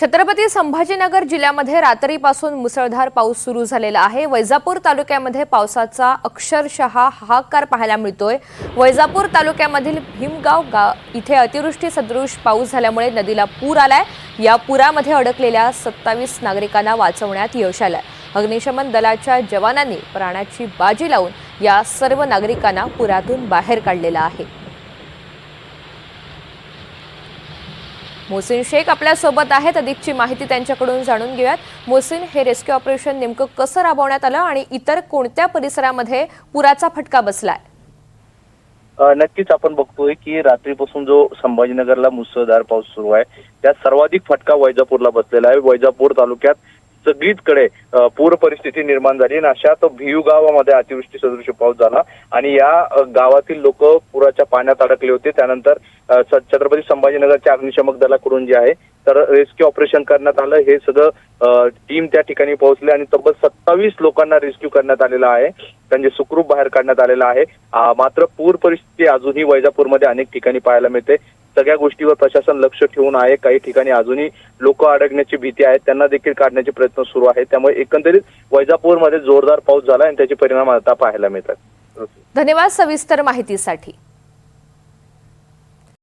छत्रपती संभाजीनगर जिल्ह्यामध्ये रात्रीपासून मुसळधार पाऊस सुरू झालेला आहे. वैजापूर तालुक्यामध्ये पावसाचा अक्षरशः हाहाकार पाहायला मिळतोय. वैजापूर तालुक्यामधील भीमगाव गा इथे अतिवृष्टी सदृश पाऊस झाल्यामुळे नदीला पूर आलाय. या पुरामध्ये अडकलेल्या सत्तावीस नागरिकांना वाचवण्यात यश आलंय. अग्निशमन दलाच्या जवानांनी प्राणाची बाजी लावून या सर्व नागरिकांना पुरातून बाहेर काढलेलं आहे. मोहसिन शेख आपल्यासोबत आहेत. अधिकची माहिती त्यांच्याकडून जाणून घेऊयात. मोहसिन हे रेस्क्यू ऑपरेशन नेमकं कसं राबवण्यात आलं आणि इतर कोणत्या परिसरामध्ये पुराचा फटका बसलाय? नक्कीच आपण बघतोय की रात्रीपासून जो संभाजीनगरला मुसळधार पाऊस सुरू आहे त्यात सर्वाधिक फटका वैजापूरला बसलेला आहे. वैजापूर तालुक्यात सगळीचकडे पूर परिस्थिती निर्माण झाली आणि अशात भियू गावामध्ये अतिवृष्टी सदृश पाऊस झाला आणि या गावातील लोक पुराच्या पाण्यात अडकले होते. त्यानंतर छत्रपती संभाजीनगरच्या अग्निशमक दलाकडून जे आहे तर रेस्क्यू ऑपरेशन करण्यात आलं. हे सगळं टीम त्या ठिकाणी पोहोचले आणि तब्बल सत्तावीस लोकांना रेस्क्यू करण्यात आलेला आहे. त्यांचे सुखरूप बाहेर काढण्यात आलेलं आहे. मात्र पूर परिस्थिती अजूनही वैजापूरमध्ये अनेक ठिकाणी पाहायला मिळते. सगळ्या गोष्टीवर प्रशासन लक्ष ठेवून आहे. काही ठिकाणी अजूनही लोक अडकण्याची भीती आहे. त्यांना देखील काढण्याचे प्रयत्न सुरू आहेत. त्यामुळे एकंदरीत वैजापूरमध्ये जोरदार पाऊस झाला आणि त्याचे परिणाम आता पाहायला मिळतात. धन्यवाद सविस्तर माहितीसाठी.